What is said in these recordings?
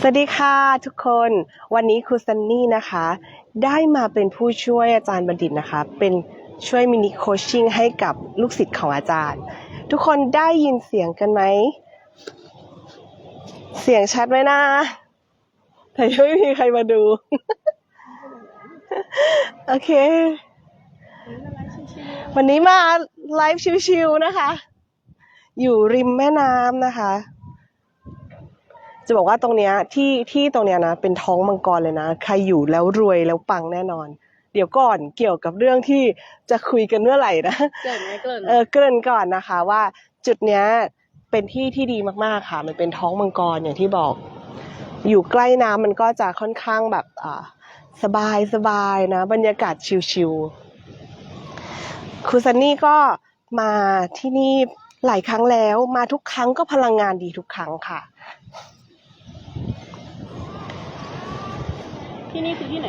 สวัสดีค่ะทุกคน วันนี้ครูซันนี่นะคะ ได้มาเป็นผู้ช่วยอาจารย์บัณฑิตนะคะ เป็นช่วยมินิโคชชิ่งให้กับลูกศิษย์ของอาจารย์ ทุกคนได้ยินเสียงกันไหม เสียงชัดไหมนะแต่ยังไม่มีใครมาดู โอเค วันนี้มาไลฟ์ชิวๆนะคะ อยู่ริมแม่น้ำนะคะ จะบอกว่าตรงเนี้ยที่ที่ตรงเนี้ยนะเป็นท้องมังกรเลยนะ ใครอยู่แล้วรวยแล้วปังแน่นอน เดี๋ยวก่อนเกี่ยวกับเรื่องที่จะคุยกันเมื่อไหร่นะเกิดไหมเกิดเออเกริ่นก่อนนะคะว่าจุดเนี้ยเป็นที่ที่ดีมากๆค่ะ มันเป็นท้องมังกรอย่างที่บอก อยู่ใกล้น้ำมันก็จะค่อนข้างแบบอ่าสบายสบายนะ บรรยากาศชิลๆครูซันนี่ก็มาที่นี่หลายครั้งแล้ว มาทุกครั้งก็พลังงานดีทุกครั้งค่ะ ที่นี่คือที่ไหน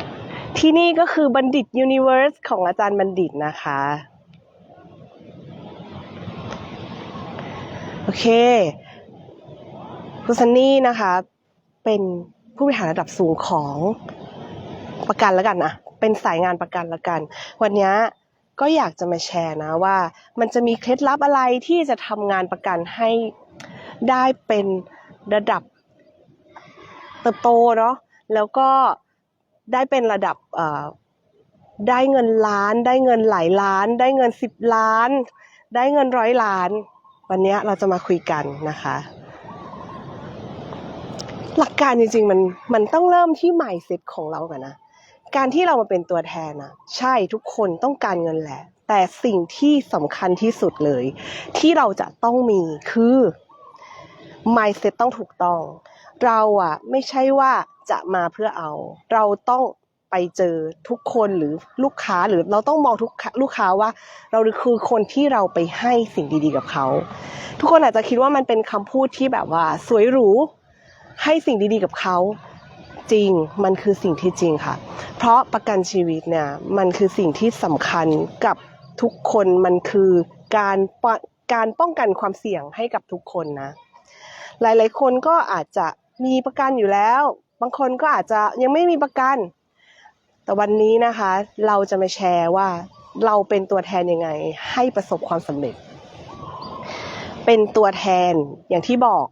ที่นี่ก็คือบัณฑิตยูนิเว r ร์สของอาจารย์บัณฑิตนะคะ โอเคคุณซันนี่นะคะ เป็นผู้บริหารระดับสูงของประกันแล้วกันนะเป็นสายงานประกันแล้วกัน วันนี้ก็อยากจะมาแชร์นะว่า มันจะมีเคล็ดลับอะไรที่จะทำงานประกันให้ได้เป็นระดับเติบโตเนาะแล้วก็ ได้เป็นระดับได้เงินล้าน ได้เงินหลายล้าน ได้เงินสิบล้าน ได้เงินร้อยล้าน วันนี้เราจะมาคุยกันนะคะ หลักการจริงๆมันมันต้องเริ่มที่ mindset ของเราก่อนนะการที่เรามาเป็นตัวแทนนะใช่ทุกคนต้องการเงินแหละ แต่สิ่งที่สำคัญที่สุดเลย ที่เราจะต้องมีคือ mindset ต้องถูกต้อง เราอะไม่ใช่ว่า จะมาเพื่อเอา เราต้องไปเจอทุกคนหรือลูกค้าหรือเราต้องมองทุกค้าลูกค้าว่า เราคือคนที่เราไปให้สิ่งดีๆกับเขา ทุกคนอาจจะคิดว่ามันเป็นคำพูดที่แบบว่า สวยหรูให้สิ่งดีๆกับเขาจริงมันคือสิ่งที่จริงค่ะ เพราะประกันชีวิตเนี่ยมันคือสิ่งที่สำคัญกับทุกคนมันคือการปะการป้องกันความเสี่ยงให้กับทุกคนนะ หลายๆคนก็อาจจะมีประกันอยู่แล้ว บางคนก็อาจจะยังไม่มีประกัน แต่วันนี้นะคะ เราจะมาแชร์ว่าเราเป็นตัวแทนยังไง ให้ประสบความสำเร็จ เป็นตัวแทนอย่างที่บอก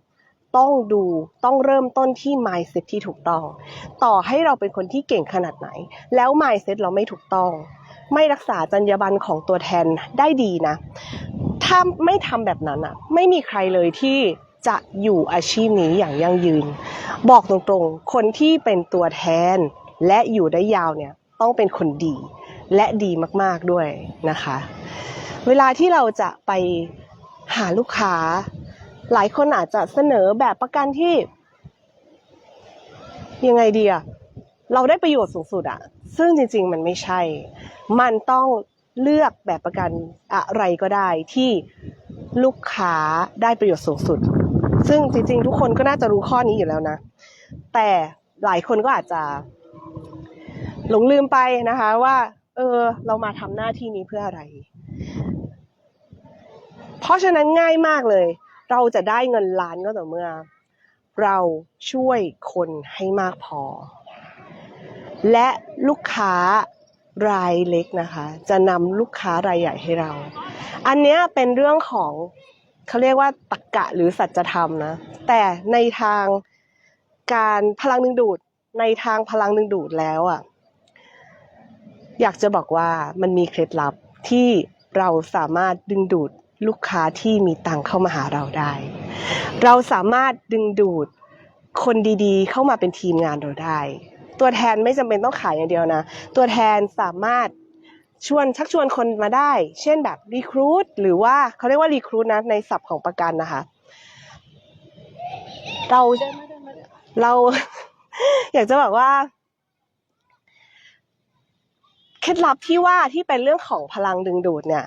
ต้องดูต้องเริ่มต้นที่ mindset ที่ถูกต้อง ต่อให้เราเป็นคนที่เก่งขนาดไหน แล้ว mindset เราไม่ถูกต้อง ไม่รักษาจรรยาบรรณของตัวแทนได้ดีนะ ถ้าไม่ทำแบบนั้นอะไม่มีใครเลยที่ จะอยู่อาชีพนี้อย่างยั่งยืน บอกตรงๆ คนที่เป็นตัวแทนและอยู่ได้ยาวเนี่ยต้องเป็นคนดีและดีมากๆด้วยนะคะ เวลาที่เราจะไปหาลูกค้า หลายคนอาจจะเสนอแบบประกันที่ ยังไงดีอะเราได้ประโยชน์สูงสุดอะซึ่งจริง ๆ มันไม่ใช่ มันต้องเลือกแบบประกันอะไรก็ได้ที่ลูกค้าได้ประโยชน์สูงสุด ซึ่งจริงๆ ทุกคนก็น่าจะรู้ข้อนี้อยู่แล้วนะ แต่หลายคนก็อาจจะ หลงลืมไปนะคะว่า เออ เรามาทำหน้าที่นี้เพื่ออะไร เพราะฉะนั้นง่ายมากเลย เราจะได้เงินล้านก็ต่อเมื่อ เราช่วยคนให้มากพอ และลูกค้ารายเล็กนะคะ จะนำลูกค้ารายใหญ่ให้เรา อันนี้เป็นเรื่องของ เขาเรียกว่าตรรกะหรือสัจธรรมนะ แต่ในทางการพลังดึงดูดในทางพลังดึงดูดแล้วอะ อยากจะบอกว่ามันมีเคล็ดลับที่เราสามารถดึงดูดลูกค้าที่มีตังเข้ามาหาเราได้ เราสามารถดึงดูดคนดีๆ เข้ามาเป็นทีมงานเราได้ ตัวแทนไม่จำเป็นต้องขายอย่างเดียวนะ ตัวแทนสามารถ ชวนชักชวนคนมาได้ เช่นแบบรีครูดหรือว่าเขาเรียกว่ารีครูดนะในศัพท์ของประกันนะคะ เราเดินมาเดินมาเดินเรา อยากจะบอกว่าเคล็ดลับที่ว่าที่เป็นเรื่องของพลังดึงดูดเนี่ย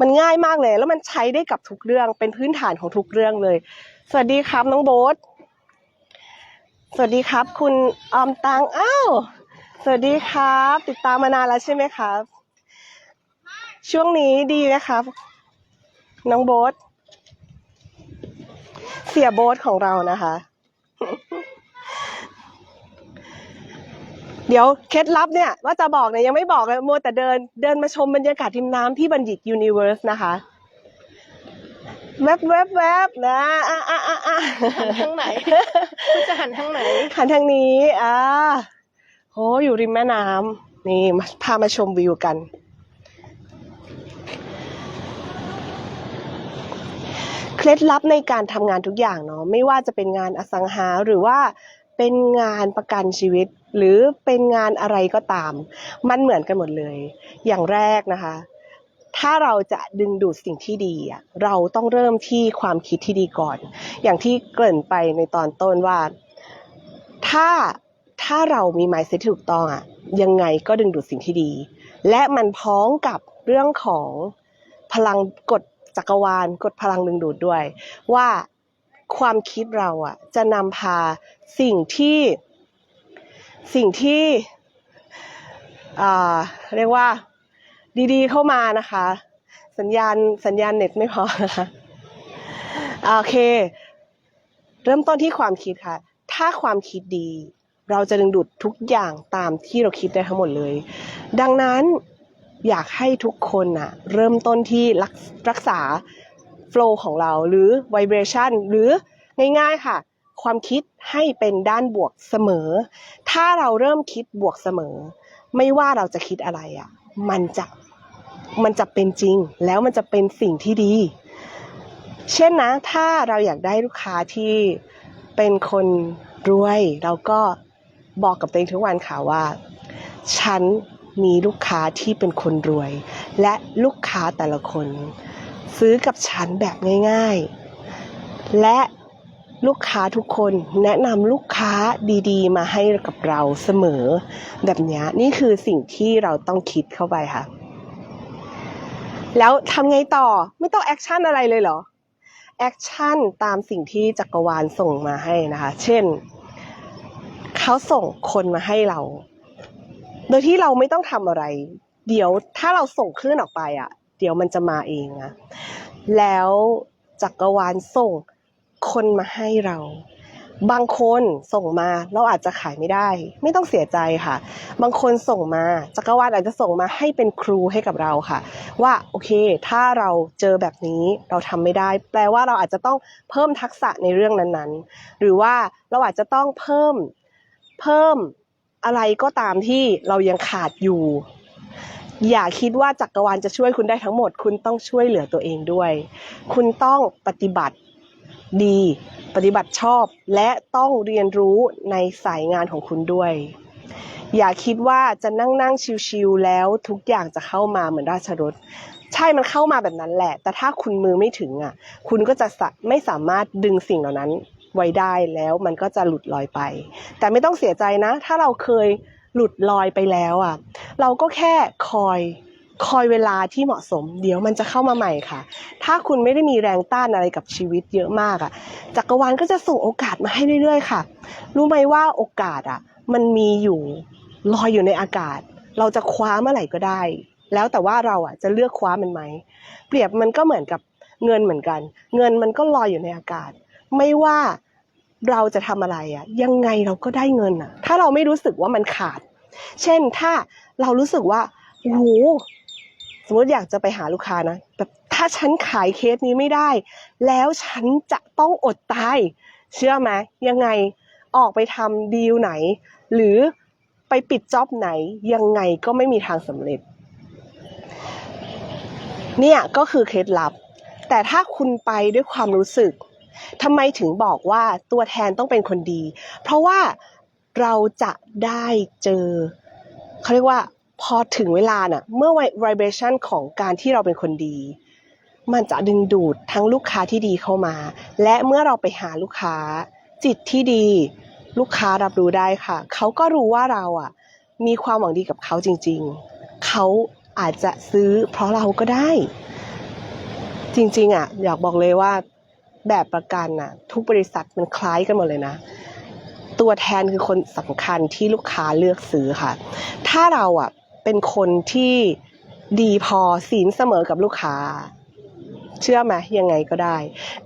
มันง่ายมากเลยแล้วมันใช้ได้กับทุกเรื่องเป็นพื้นฐานของทุกเรื่องเลย สวัสดีครับน้องโบ๊ทสวัสดีครับ คุณออมตังอ้าว สวัสดีครับ ติดตามมานานแล้วใช่ไหมครับ ช่วงนี้ดีนะครับ น้องโบ๊ทเสียโบ๊ทของเรานะคะ เดี๋ยวเคล็ดลับเนี่ย ว่าจะบอกเนี่ยยังไม่บอกเลยมัวแต่เดินเดินมาชมบรรยากาศทิมน้ำที่บัญญิตยูนิเวอร์สนะคะแวบแวบแวบนะอะอะอะหันทางไหนคุณจะหันทางไหนหันทางนี้อ่า โหอยู่ริมแม่น้ำนี่พามาชมวิวกัน เคล็ดลับในการทำงานทุกอย่างเนาะไม่ว่าจะเป็นงานอสังหาหรือว่าเป็นงานประกันชีวิต หรือเป็นงานอะไรก็ตาม มันเหมือนกันหมดเลย อย่างแรกนะคะ ถ้าเราจะดึงดูดสิ่งที่ดีอะเราต้องเริ่มที่ความคิดที่ดีก่อน อย่างที่เกริ่นไปในตอนต้นว่า ถ้า ถ้าเรามี mindset ที่ถูกต้องอะยังไงก็ดึงดูดสิ่งที่ดี และมันพ้องกับเรื่องของพลังกฎจักรวาลกฎพลังดึงดูดด้วย ว่าความคิดเราอะจะนำพาสิ่งที่สิ่งที่เรียกว่าดีๆเข้ามานะคะ สัญญาณสัญญาณเน็ตไม่พอนะคะอ่าโอเค เริ่มต้นที่ความคิดค่ะ ถ้าความคิดดี เราจะดึงดูดทุกอย่างตามที่เราคิดได้ทั้งหมดเลย ดังนั้นอยากให้ทุกคนน่ะเริ่มต้นที่รักรักษา flow ของเราหรือ vibration หรือง่ายๆค่ะ ความคิดให้เป็นด้านบวกเสมอ ถ้าเราเริ่มคิดบวกเสมอ ไม่ว่าเราจะคิดอะไรอะ มันจะมันจะเป็นจริง แล้วมันจะเป็นสิ่งที่ดี เช่นนะ ถ้าเราอยากได้ลูกค้าที่เป็นคนรวยเราก็ บอกกับตัวเองทุกวันค่ะว่า ฉันมีลูกค้าที่เป็นคนรวย และลูกค้าแต่ละคน ซื้อกับฉันแบบง่าย ๆ และลูกค้าทุกคนแนะนำลูกค้าดี ๆ มาให้กับเราเสมอ แบบนี้นี่คือสิ่งที่เราต้องคิดเข้าไปค่ะ แล้วทำไงต่อไม่ต้องแอคชั่นอะไรเลยเหรอ แอคชั่นตามสิ่งที่จักรวาลส่งมาให้นะคะ เช่น เขาส่งคนมาให้เรา โดยที่เราไม่ต้องทำอะไร เดี๋ยวถ้าเราส่งคลื่นออกไปอะ เดี๋ยวมันจะมาเองนะแล้วจักรวาลส่งคนมาให้เรา บางคนส่งมาเราอาจจะขายไม่ได้ ไม่ต้องเสียใจค่ะ บางคนส่งมาจักรวาลอาจจะส่งมาให้เป็นครูให้กับเราค่ะ ว่าโอเค ถ้าเราเจอแบบนี้เราทำไม่ได้ แปลว่าเราอาจจะต้องเพิ่มทักษะในเรื่องนั้นๆ หรือว่าเราอาจจะต้องเพิ่ม เพิ่มอะไรก็ตามที่เรายังขาดอยู่ อย่าคิดว่าจักรวาลจะช่วยคุณได้ทั้งหมด คุณต้องช่วยเหลือตัวเองด้วย คุณต้องปฏิบัติดี ปฏิบัติชอบ และต้องเรียนรู้ในสายงานของคุณด้วย อย่าคิดว่าจะนั่งนั่งชิวๆแล้วทุกอย่างจะเข้ามาเหมือนราชรถใช่มันเข้ามาแบบนั้นแหละ แต่ถ้าคุณมือไม่ถึงอะ คุณก็จะสะไม่สามารถดึงสิ่งเหล่านั้น ไว้ได้แล้วมันก็จะหลุดลอยไป แต่ไม่ต้องเสียใจนะ ถ้าเราเคยหลุดลอยไปแล้วอะ เราก็แค่คอยคอยเวลาที่เหมาะสม เดี๋ยวมันจะเข้ามาใหม่ค่ะ ถ้าคุณไม่ได้มีแรงต้านอะไรกับชีวิตเยอะมากอะจักรวาลก็จะส่งโอกาสมาให้เรื่อยๆค่ะ รู้ไหมว่าโอกาสอะ มันมีอยู่ลอยอยู่ในอากาศ เราจะคว้าเมื่อไหร่ก็ได้ แล้วแต่ว่าเราอะจะเลือกคว้ามันไหม เปรียบมันก็เหมือนกับเงินเหมือนกัน เงินมันก็ลอยอยู่ในอากาศ ไม่ว่าเราจะทำอะไรอะยังไงเราก็ได้เงินอะถ้าเราไม่รู้สึกว่ามันขาด เช่นถ้าเรารู้สึกว่าโอ้โหสมมติอยากจะไปหาลูกค้านะแบบถ้าฉันขายเคสนี้ไม่ได้ แล้วฉันจะต้องอดตาย เชื่อไหมยังไงออกไปทำดีลไหน หรือไปปิดจ็อบไหนยังไงก็ไม่มีทางสำเร็จ เนี่ยก็คือเคล็ดลับ แต่ถ้าคุณไปด้วยความรู้สึก ทำไมถึงบอกว่าตัวแทนต้องเป็นคนดี เพราะว่าเราจะได้เจอเขาเรียกว่าพอถึงเวลาน่ะเมื่อ vibration ของการที่เราเป็นคนดี มันจะดึงดูดทั้งลูกค้าที่ดีเข้ามา และเมื่อเราไปหาลูกค้า จิตที่ดี ลูกค้ารับรู้ได้ค่ะ เขาก็รู้ว่าเราอะ มีความหวังดีกับเขาจริง ๆ เขาอาจจะซื้อเพราะเราก็ได้ จริง ๆ อะ อยากบอกเลยว่า แบบประกันน่ะ ทุกบริษัทมันคล้ายกันหมดเลยนะ ตัวแทนคือคนสำคัญที่ลูกค้าเลือกซื้อค่ะ ถ้าเราอะเป็นคนที่ดีพอศีลเสมอกับลูกค้า เชื่อไหมยังไงก็ได้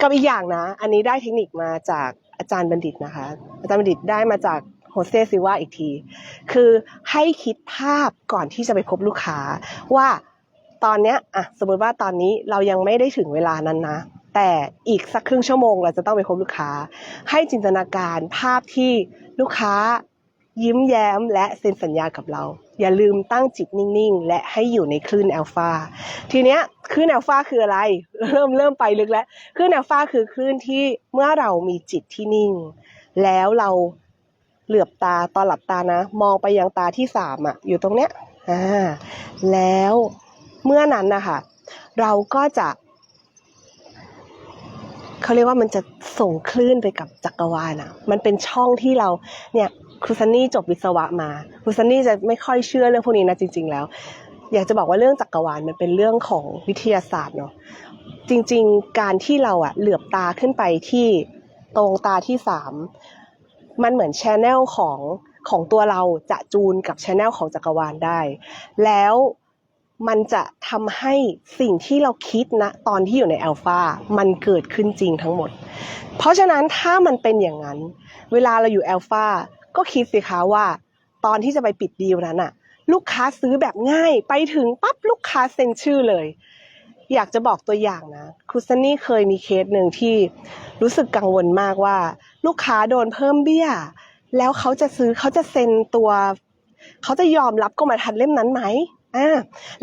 กับอีกอย่างนะ อันนี้ได้เทคนิคมาจากอาจารย์บัณฑิตนะคะ อาจารย์บัณฑิตได้มาจากโฮเซซิว่าอีกที คือให้คิดภาพก่อนที่จะไปพบลูกค้าว่าตอนเนี้ยอะสมมติว่าตอนนี้เรายังไม่ได้ถึงเวลานั้นนะ แต่อีกสักครึ่งชั่วโมงเราจะต้องไปพบลูกค้า ให้จินตนาการภาพที่ลูกค้ายิ้มแย้มและเซ็นสัญญากับเรา อย่าลืมตั้งจิตนิ่งๆ และให้อยู่ในคลื่นอัลฟาทีเนี้ยคลื่นอัลฟาคืออะไร เริ่มเริ่มไปลึกแล้วคลื่นอัลฟาคือคลื่นที่เมื่อเรามีจิตที่นิ่ง แล้วเราเหลือบตาตอนหลับตานะ มองไปยังตาที่สามอะอยู่ตรงเนี้ยอ่าแล้วเมื่อนั้นนะคะเราก็จะ เขาเรียกว่ามันจะส่งคลื่นไปกับจักรวาลอะมันเป็นช่องที่เราเนี่ยครูซันนี่จบวิศวะมาครูซันนี่จะไม่ค่อยเชื่อเรื่องพวกนี้นะจริง ๆ แล้ว อยากจะบอกว่าเรื่องจักรวาลมันเป็นเรื่องของวิทยาศาสตร์เนาะจริง ๆ การที่เราอะเหลือบตาขึ้นไปที่ตรงตาที่สามมันเหมือนชแนลของของตัวเราจะจูนกับชแนลของจักรวาลได้ แล้ว มันจะทำให้สิ่งที่เราคิดนะตอนที่อยู่ในอัลฟามันเกิดขึ้นจริงทั้งหมด เพราะฉะนั้นถ้ามันเป็นอย่างนั้น เวลาเราอยู่อัลฟาก็คิดสิคะว่า ตอนที่จะไปปิดดีลนั้นอะลูกค้าซื้อแบบง่ายไปถึงปั๊บลูกค้าเซ็นชื่อเลย อยากจะบอกตัวอย่างนะครูซันนี่เคยมีเคสหนึ่งที่รู้สึกกังวลมากว่า ลูกค้าโดนเพิ่มเบี้ย แล้วเขาจะซื้อเขาจะเซ็นตัว เขาจะยอมรับกรมธรรม์เล่มนั้นไหม อ่า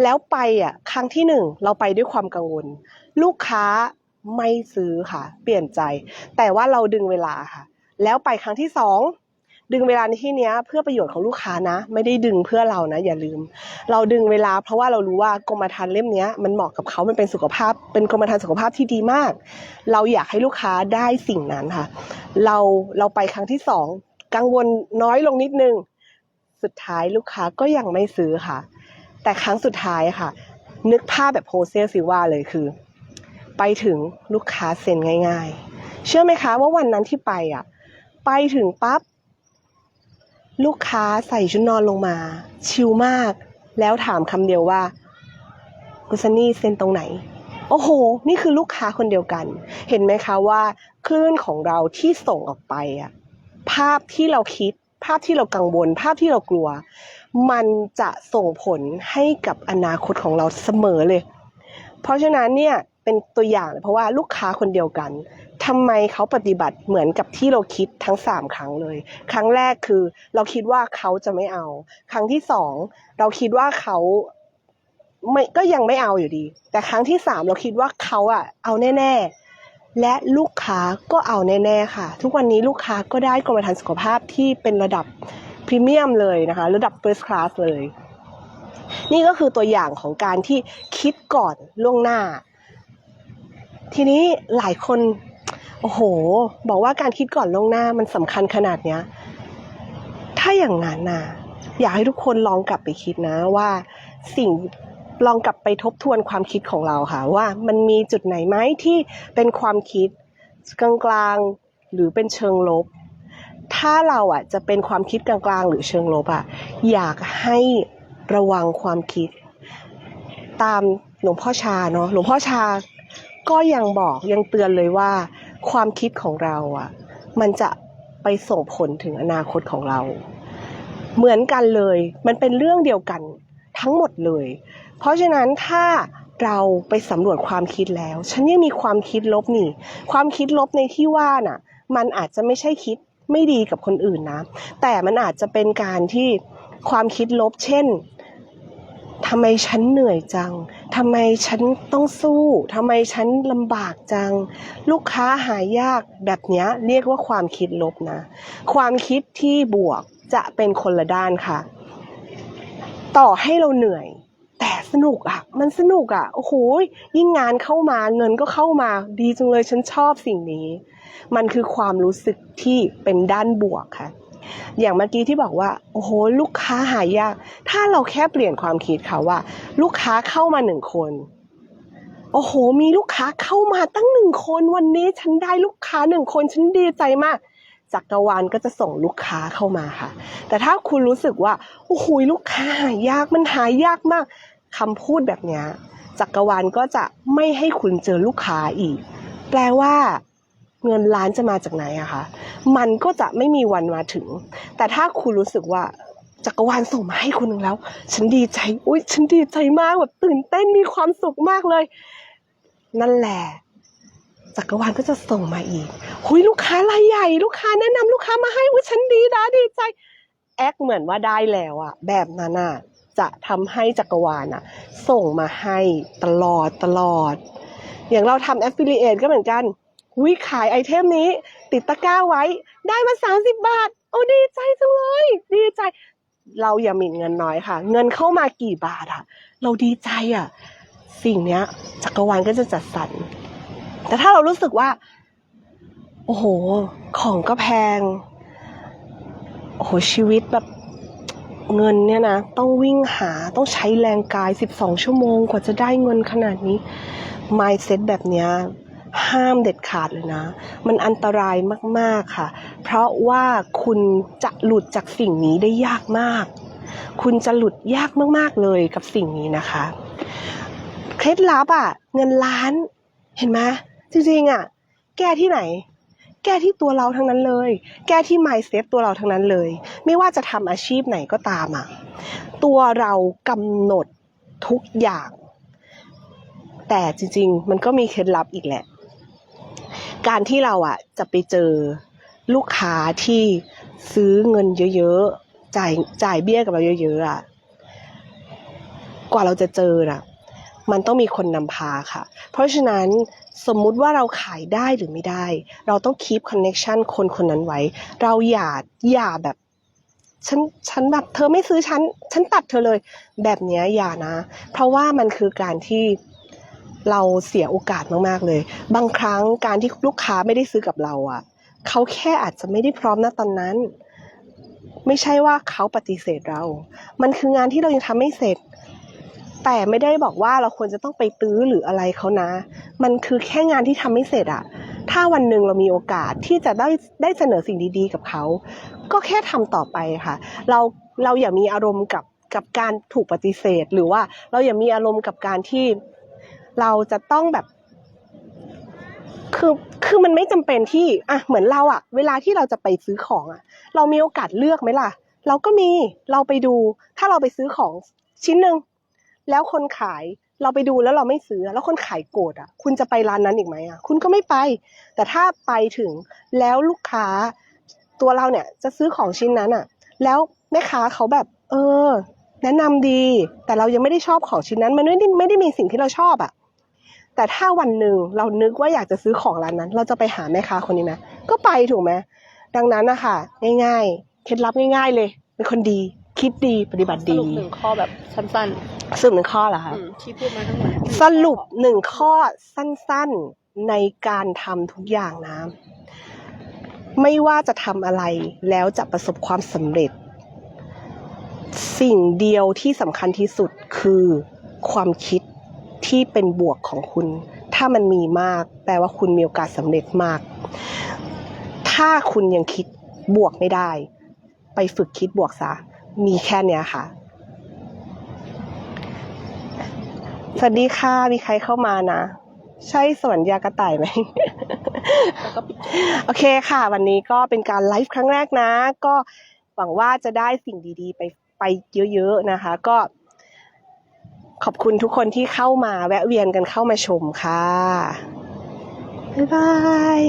แล้วไปอะครั้งที่หนึ่งเราไปด้วยความกังวล ลูกค้าไม่ซื้อค่ะ เปลี่ยนใจ แต่ว่าเราดึงเวลาค่ะ แล้วไปครั้งที่สองดึงเวลาในที่นี้เพื่อประโยชน์ของลูกค้านะ ไม่ได้ดึงเพื่อเรานะ อย่าลืม เราดึงเวลาเพราะว่าเรารู้ว่ากรมธรรม์เล่มนี้มันเหมาะกับเขามันเป็นสุขภาพ เป็นกรมธรรม์สุขภาพที่ดีมาก เราอยากให้ลูกค้าได้สิ่งนั้นค่ะ เราเราไปครั้งที่สองกังวลน้อยลงนิดนึง สุดท้ายลูกค้าก็ยังไม่ซื้อค่ะ แต่ครั้งสุดท้ายค่ะ นึกภาพแบบโฮเซลซิว่าเลยคือ ไปถึงลูกค้าเซ็นง่าย ๆ เชื่อไหมคะว่าวันนั้นที่ไปอะ ไปถึงปั๊บลูกค้าใส่ชุดนอนลงมา ชิลมาก แล้วถามคำเดียวว่ากุซนี่เซ็นตรงไหน โอ้โห นี่คือลูกค้าคนเดียวกัน เห็นไหมคะว่าคลื่นของเราที่ส่งออกไปอะภาพที่เราคิด ภาพที่เรากังวล ภาพที่เรากลัว มันจะส่งผลให้กับอนาคตของเราเสมอเลย เพราะฉะนั้นเนี่ยเป็นตัวอย่างเพราะว่าลูกค้าคนเดียวกันทำไมเขาปฏิบัติเหมือนกับที่เราคิดทั้งสามครั้งเลย ครั้งแรกคือเราคิดว่าเขาจะไม่เอา ครั้งที่สองเราคิดว่าเขาไม่ก็ยังไม่เอาอยู่ดี แต่ครั้งที่สามเราคิดว่าเขาอะเอาแน่ ๆ และลูกค้าก็เอาแน่ ๆ ค่ะ ทุกวันนี้ลูกค้าก็ได้กรมธรรม์สุขภาพที่เป็นระดับ รีเมียมเลยนะคะระดับ first class เลย นี่ก็คือตัวอย่างของการที่คิดก่อนล่วงหน้า ทีนี้หลายคน โอ้โห บอกว่าการคิดก่อนล่วงหน้ามันสำคัญขนาดเนี้ย ถ้าอย่างนั้นน่ะอยากให้ทุกคนลองกลับไปคิดนะว่าสิ่งลองกลับไปทบทวนความคิดของเราค่ะ ว่ามันมีจุดไหนไหมที่เป็นความคิดกลางๆหรือเป็นเชิงลบ ถ้าเราอะจะเป็นความคิดกลางๆ หรือเชิงลบอะอยากให้ระวังความคิด ตามหลวงพ่อชาเนาะหลวงพ่อชาก็ยังบอกยังเตือนเลยว่า ความคิดของเราอะ มันจะไปส่งผลถึงอนาคตของเรา เหมือนกันเลย มันเป็นเรื่องเดียวกันทั้งหมดเลย เพราะฉะนั้นถ้าเราไปสำรวจความคิดแล้ว ฉันยังมีความคิดลบนี่ ความคิดลบในที่ว่าน่ะ มันอาจจะไม่ใช่คิด ไม่ดีกับคนอื่นนะ แต่มันอาจจะเป็นการที่ความคิดลบเช่นทำไมฉันเหนื่อยจัง ทำไมฉันต้องสู้ ทำไมฉันลำบากจัง ลูกค้าหายากแบบนี้เรียกว่าความคิดลบนะ ความคิดที่บวกจะเป็นคนละด้านค่ะ ต่อให้เราเหนื่อย สนุกอะมันสนุกอะโอ้โหยิ่งงานเข้ามาเงินก็เข้ามา ดีจังเลยฉันชอบสิ่งนี้ มันคือความรู้สึกที่เป็นด้านบวกค่ะ อย่างเมื่อกี้ที่บอกว่า โอ้โห ลูกค้าหายาก ถ้าเราแค่เปลี่ยนความคิดค่ะว่า ลูกค้าเข้ามาหนึ่งคนโอ้โห มีลูกค้าเข้ามาตั้งหนึ่งคนวันนี้ฉันได้ลูกค้าหนึ่งคนฉันดีใจมากจักรวาลก็จะส่งลูกค้าเข้ามาค่ะ แต่ถ้าคุณรู้สึกว่า โอ้โห ลูกค้าหายากมันหายากมาก คำพูดแบบนี้จักรวาลก็จะไม่ให้คุณเจอลูกค้าอีก แปลว่าเงินล้านจะมาจากไหนอะคะ มันก็จะไม่มีวันมาถึง แต่ถ้าคุณรู้สึกว่าจักรวาลส่งมาให้คุณหนึ่งแล้ว ฉันดีใจ อุ้ยฉันดีใจมากแบบตื่นเต้นมีความสุขมากเลย นั่นแหละจักรวาลก็จะส่งมาอีกหุยลูกค้ารายใหญ่ ลูกค้าแนะนำลูกค้ามาให้อุ้ยฉันดีนะดีใจ แอคเหมือนว่าได้แล้วอะแบบนั้นอะ จะทำให้จักรวาลอะส่งมาให้ตลอดตลอด อย่างเราทำ affiliate ก็เหมือนกันวิขายไอเทมนี้ ติดตะกร้าไว้ได้มา 30 บาท โอ้ดีใจจังเลย ดีใจ เราอย่าหมิ่นเงินน้อยค่ะ เงินเข้ามากี่บาทอะเราดีใจอะสิ่งเนี้ย จักรวาลก็จะจัดสรรแต่ถ้าเรารู้สึกว่า โอ้โห ของก็แพง โอ้โห ชีวิตแบบ เงินเนี่ยนะ ต้องวิ่งหาต้องใช้แรงกาย 12 ชั่วโมงกว่าจะได้เงินขนาดนี้ mindset แบบเนี้ยห้ามเด็ดขาดเลยนะ มันอันตรายมากๆค่ะ เพราะว่าคุณจะหลุดจากสิ่งนี้ได้ยากมาก คุณจะหลุดยากมากๆเลยกับสิ่งนี้นะคะ เคล็ดลับอะเงินล้าน เห็นไหมจริงๆอะแก้ที่ไหน แก้ที่ตัวเราทั้งนั้นเลย แก้ที่ mindset ตัวเราทั้งนั้นเลย ไม่ว่าจะทำอาชีพไหนก็ตามอะตัวเรากำหนดทุกอย่าง แต่จริง ๆ มันก็มีเคล็ดลับอีกแหละ การที่เราอะจะไปเจอลูกค้าที่ซื้อเงินเยอะๆจ่ายจ่ายเบี้ยกับเราเยอะๆอะกว่าเราจะเจอน่ะ มันต้องมีคนนำพาค่ะ เพราะฉะนั้นสมมุติว่าเราขายได้หรือไม่ได้ เราต้อง keep connection คนคนนั้นไว้ เราอย่าอย่าแบบฉันฉันแบบเธอไม่ซื้อฉัน ฉันตัดเธอเลย แบบนี้อย่านะ เพราะว่ามันคือการที่เราเสียโอกาสมากๆเลย บางครั้งการที่ลูกค้าไม่ได้ซื้อกับเราอะ่ะ เขาแค่อาจจะไม่ได้พร้อมณตอนนั้น ไม่ใช่ว่าเขาปฏิเสธเรา มันคืองานที่เรายังทำไม่เสร็จ แต่ไม่ได้บอกว่าเราควรจะต้องไปตื้อหรืออะไรเขานะ มันคือแค่งานที่ทำไม่เสร็จอะถ้าวันหนึ่งเรามีโอกาสที่จะได้ได้เสนอสิ่งดีๆ กับเขา ก็แค่ทำต่อไปค่ะ เราเราอย่ามีอารมณ์กับกับการถูกปฏิเสธ หรือว่าเราอย่ามีอารมณ์กับการที่เราจะต้องแบบ คือคือมันไม่จำเป็นที่อะเหมือนเราอะเวลาที่เราจะไปซื้อของอะเรามีโอกาสเลือกไหมล่ะ เราก็มีเราไปดู ถ้าเราไปซื้อของชิ้นหนึ่ง แล้วคนขายเราไปดูแล้วเราไม่ซื้อ แล้วคนขายโกรธอะ คุณจะไปร้านนั้นอีกไหมอะ คุณก็ไม่ไป แต่ถ้าไปถึงแล้วลูกค้าตัวเราเนี่ยจะซื้อของชิ้นนั้นอะ แล้วแม่ค้าเขาแบบ เออ แนะนำดี แต่เรายังไม่ได้ชอบของชิ้นนั้น มันไม่ได้ไม่ได้มีสิ่งที่เราชอบอะ แต่ถ้าวันหนึ่งเรานึกว่าอยากจะซื้อของร้านนั้น เราจะไปหาแม่ค้าคนนี้ไหมก็ไปถูกไหมดังนั้นนะคะง่าย ๆ เคล็ดลับง่าย ๆ เลยเป็นคนดี คิดดีปฏิบัติสดี รุปหนึ่งข้อแบบสั้นสรุปหนึ่งข้อเหรอๆคะอืมที่พูดมาทั้งหมดสรุปหนึ่งข้อสั้นๆในการทำทุกอย่างนะ ไม่ว่าจะทำอะไรแล้วจะประสบความสำเร็จ สิ่งเดียวที่สำคัญที่สุดคือความคิดที่เป็นบวกของคุณ ถ้ามันมีมาก แปลว่าคุณมีโอกาสสำเร็จมาก ถ้าคุณยังคิดบวกไม่ได้ ไปฝึกคิดบวกซะ มีแค่เนี้ยค่ะ สวัสดีค่ะ มีใครเข้ามานะ ใช่สวนยากระต่ายไหมโอเคค่ะ วันนี้ก็เป็นการไลฟ์ครั้งแรกนะ ก็หวังว่าจะได้สิ่งดีๆ ไปไปเยอะๆนะคะ ก็ ขอบคุณทุกคนที่เข้ามาแวะเวียนกันเข้ามาชมค่ะ บ๊ายบาย